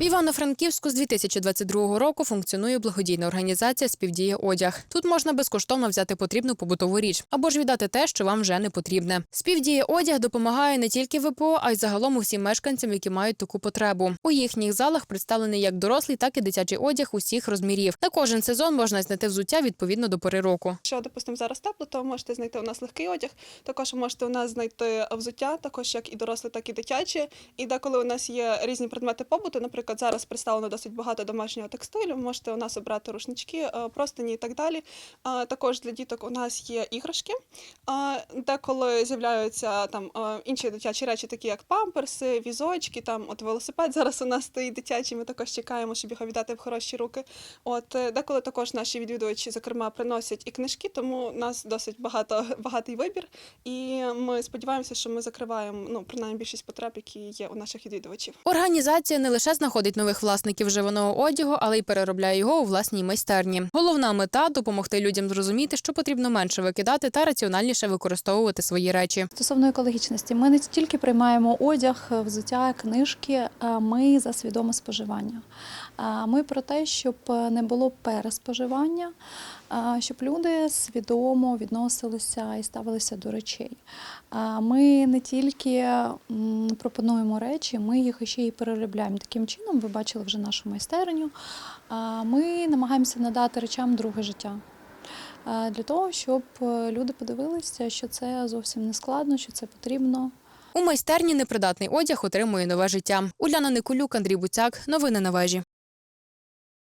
В Івано-Франківську з 2022 року функціонує благодійна організація Співдіє одяг. Тут можна безкоштовно взяти потрібну побутову річ або ж віддати те, що вам вже не потрібне. Співдіє одяг допомагає не тільки ВПО, а й загалом усім мешканцям, які мають таку потребу. У їхніх залах представлений як дорослий, так і дитячий одяг усіх розмірів. На кожен сезон можна знайти взуття відповідно до пори року. Якщо, допустимо, зараз тепло, то можете знайти у нас легкий одяг. Також можете у нас знайти взуття, також як і доросле, так і дитяче. І деколи у нас є різні предмети побуту. Наприклад, зараз представлено досить багато домашнього текстилю. Можете у нас обрати рушнички, е, простині і так далі. Також для діток у нас є іграшки. Деколи з'являються там е, інші дитячі речі, такі як памперси, візочки, там от велосипед зараз у нас стоїть дитячий. Ми також чекаємо, щоб його віддати в хороші руки. От е, деколи також наші відвідувачі, зокрема, приносять і книжки, тому у нас досить багато багатий вибір. І ми сподіваємося, що ми закриваємо ну принаймні більшість потреб, які є у наших відвідувачів. Організація не лише знаходить нових власників вживаного одягу, але й переробляє його у власній майстерні. Головна мета допомогти людям зрозуміти, що потрібно менше викидати та раціональніше використовувати свої речі. Стосовно екологічності, ми не тільки приймаємо одяг, взуття, книжки, ми за свідоме споживання. Ми про те, щоб не було переспоживання, щоб люди свідомо відносилися і ставилися до речей. Ми не тільки пропонуємо речі, ми їх ще й переробляємо. Таким чином, ви бачили вже нашу майстерню. Ми намагаємося надати речам друге життя. Для того, щоб е, люди подивилися, що це зовсім не складно, що це потрібно. У майстерні непридатний одяг отримує нове життя. Уляна Николюк, Андрій Буцяк. Новини на вежі.